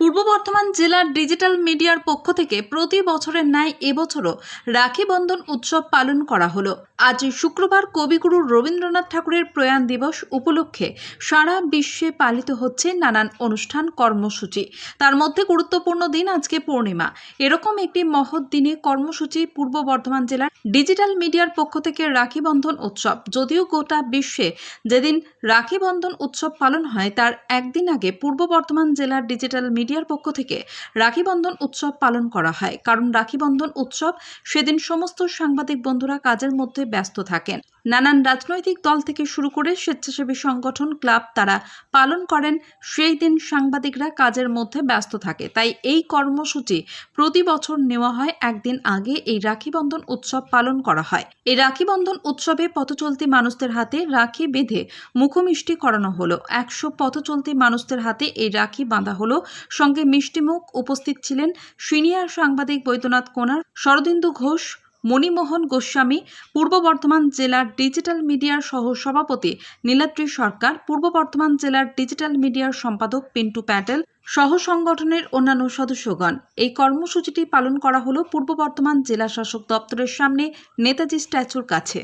পূর্ব বর্ধমান জেলার ডিজিটাল মিডিয়ার পক্ষ থেকে প্রতি বছরের ন্যায় এবছরও রাখি বন্ধন উৎসব পালন করা হলো। আজ শুক্রবার কবিগুরু রবীন্দ্রনাথ ঠাকুরের প্রয়াণ দিবস উপলক্ষে সারা বিশ্বে পালিত হচ্ছে নানান অনুষ্ঠান কর্মসূচি। তার মধ্যে গুরুত্বপূর্ণ দিন আজকে পূর্ণিমা। এরকম একটি মহৎ দিনে কর্মসূচি পূর্ব বর্ধমান জেলার ডিজিটাল মিডিয়ার পক্ষ থেকে রাখি বন্ধন উৎসব। যদিও গোটা বিশ্বে যেদিন রাখি বন্ধন উৎসব পালন হয়, তার একদিন আগে পূর্ব বর্ধমান জেলার ডিজিটাল মিডিয়ার পক্ষ থেকে রাখি বন্ধন উৎসব পালন করা হয়। কারণ রাখি বন্ধন উৎসব সেদিন সমস্ত সাংবাদিক বন্ধুরা কাজের মধ্যে ব্যস্ত থাকেন। নানান রাজনৈতিক দল থেকে শুরু করে স্বেচ্ছাসেবী সংগঠন, ক্লাব তারা পালন করেন। সেই দিন সাংবাদিকরা কাজের মধ্যে ব্যস্ত থাকে। তাই এই কর্মসূচি প্রতি বছর নেওয়া হয়। একদিন আগে এই রাখি বন্ধন উৎসব পালন করা হয়। এই রাখি বন্ধন উৎসবে পথচলতি মানুষদের হাতে রাখি বেঁধে মুখমিষ্টি করানো হলো। একশো পথচলতি মানুষদের হাতে এই রাখি বাঁধা হলো। সঙ্গে মিষ্টিমুখ উপস্থিত ছিলেন সিনিয়র সাংবাদিক বৈদ্যনাথ কোনার, শরদিন্দু ঘোষ, মণিমোহন গোস্বামী, পূর্ব বর্ধমান জেলার ডিজিটাল মিডিয়ার সহ সভাপতি নীলাদ্রি সরকার, পূর্ব বর্ধমান জেলার ডিজিটাল মিডিয়ার সম্পাদক পিন্টু প্যাটেল, সহ সংগঠনের অন্যান্য সদস্যগণ। এই কর্মসূচিটি পালন করা হলো পূর্ব বর্ধমান জেলা শাসক দপ্তরের সামনে, নেতাজি স্ট্যাচুর কাছে।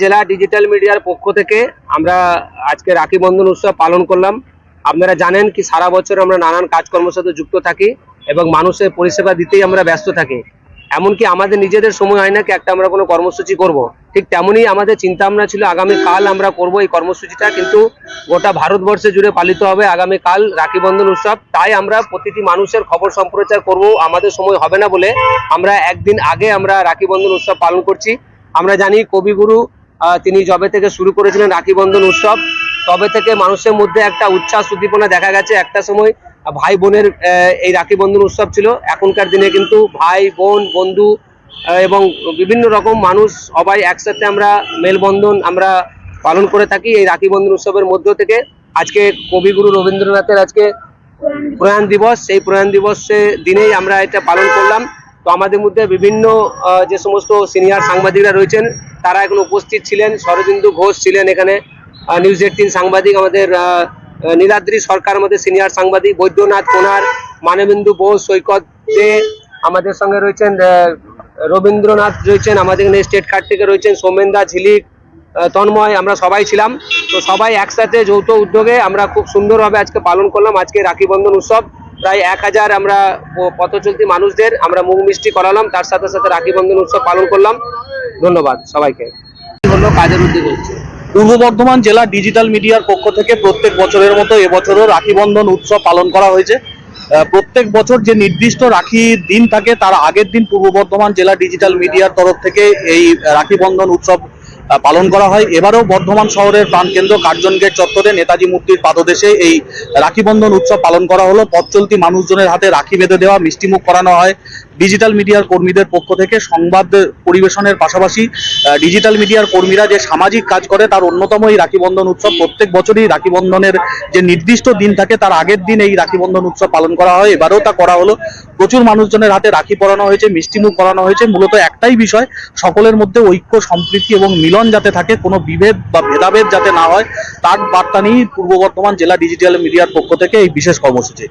জেলা ডিজিটাল মিডিয়ার পক্ষ থেকে আমরা আজকে রাখি বন্ধন উৎসব পালন করলাম। আপনারা জানেন কি সারা বছর আমরা নানান কাজকর্মের সাথে যুক্ত থাকি এবং মানুষের পরিষেবা দিতেই আমরা ব্যস্ত থাকি। এমনকি আমাদের নিজেদের সময় হয় না কি একটা আমরা কোনো কর্মসূচি করব। ঠিক তেমনই আমাদের চিন্তা ভাবনা ছিল আগামী কাল আমরা করব এই কর্মসূচিটা, কিন্তু গোটা ভারতবর্ষে জুড়ে পালিত হবে আগামী কাল রাখি বন্ধন উৎসব। তাই আমরা প্রতিটি মানুষের খবর সম্প্রচার করব, আমাদের সময় হবে না বলে আমরা একদিন আগে আমরা রাখি বন্ধন উৎসব পালন করছি। আমরা জানি কবিগুরু তিনি জবে থেকে শুরু করেছিলেন রাখি বন্ধন উৎসব। তবে থেকে মানুষের মধ্যে একটা উচ্ছ্বাস, উদ্দীপনা দেখা গেছে। একটা সময় ভাই বোনের এই রাখি বন্ধন উৎসব ছিল। এখনকার দিনে কিন্তু ভাই, বোন, বন্ধু এবং বিভিন্ন রকম মানুষ সবাই একসাথে আমরা মেলবন্ধন আমরা পালন করে থাকি এই রাখি বন্ধন উৎসবের মধ্য থেকে। আজকে কবিগুরু রবীন্দ্রনাথের আজকে প্রয়াণ দিবস। সেই প্রয়াণ দিবসে দিনেই আমরা এটা পালন করলাম। তো আমাদের মধ্যে বিভিন্ন যে সমস্ত সিনিয়র সাংবাদিকরা রয়েছেন, তারা এখন উপস্থিত ছিলেন। শরদিন্দু ঘোষ ছিলেন এখানে। নিউজ এইটিন সাংবাদিক আমাদের নীলাদ্রি সরকার আমাদের সিনিয়র সাংবাদিক বৈদ্যনাথ কোনার, মানবেন্দু বোস, সৈকত দে আমাদের সঙ্গে রয়েছেন রবীন্দ্রনাথ রয়েছেন, আমাদের এখানে স্টেট কার্ড থেকে রয়েছেন সৌমেনদা ঝিলিক তন্ময়, আমরা সবাই ছিলাম। তো সবাই একসাথে যৌথ উদ্যোগে আমরা খুব সুন্দরভাবে আজকে পালন করলাম, আজকে রাখি বন্ধন উৎসব। প্রায় এক হাজার আমরা প- পথচলতি মানুষদের আমরা মুখ মিষ্টি করালাম, তার সাথে সাথে রাখি বন্ধন উৎসব পালন করলাম। ধন্যবাদ সবাইকে। হলো কাজের উদ্যোগ হচ্ছে। পূর্ব বর্ধমান জেলা ডিজিটাল মিডিয়ার পক্ষ থেকে প্রত্যেক বছরের মতো এবছরও রাখি বন্ধন উৎসব পালন করা হয়েছে। প্রত্যেক বছর যে নির্দিষ্ট রাখি দিন থাকে, তার আগের দিন পূর্ব বর্ধমান জেলা ডিজিটাল মিডিয়ার তরফ থেকে এই রাখি বন্ধন উৎসব পালন করা হয়। এবারেও বর্ধমান শহরের প্রাণকেন্দ্র কার্জন গেট চত্বরে নেতাজি মূর্তির পাদদেশে এই রাখি বন্ধন উৎসব পালন করা হলো। পথ চলতি মানুষজনের হাতে রাখি বেঁধে দেওয়া, মিষ্টিমুখ করানো হয়। ডিজিটাল মিডিয়ার কর্মীদের পক্ষ থেকে সংবাদ পরিবেশনের পাশাপাশি ডিজিটাল মিডিয়ার কর্মীরা যে সামাজিক কাজ করে, তার অন্যতম এই রাখি বন্ধন উৎসব। প্রত্যেক বছরই রাখি বন্ধনের যে নির্দিষ্ট দিন থাকে, তার আগের দিন এই রাখি বন্ধন উৎসব পালন করা হয়। এবারেও তা করা হলো। প্রচুর মানুষজনের হাতে রাখি পরানো হয়েছে, মিষ্টিমুখ করানো হয়েছে। মূলত একটাই বিষয়, সকলের মধ্যে ঐক্য, সম্প্রীতি এবং মিলন যাতে থাকে, কোনো বিভেদ বা ভেদাভেদ যাতে না হয়, তার বার্তা নিয়েই পূর্ব বর্ধমান জেলা ডিজিটাল মিডিয়ার পক্ষ থেকে এই বিশেষ কর্মসূচি।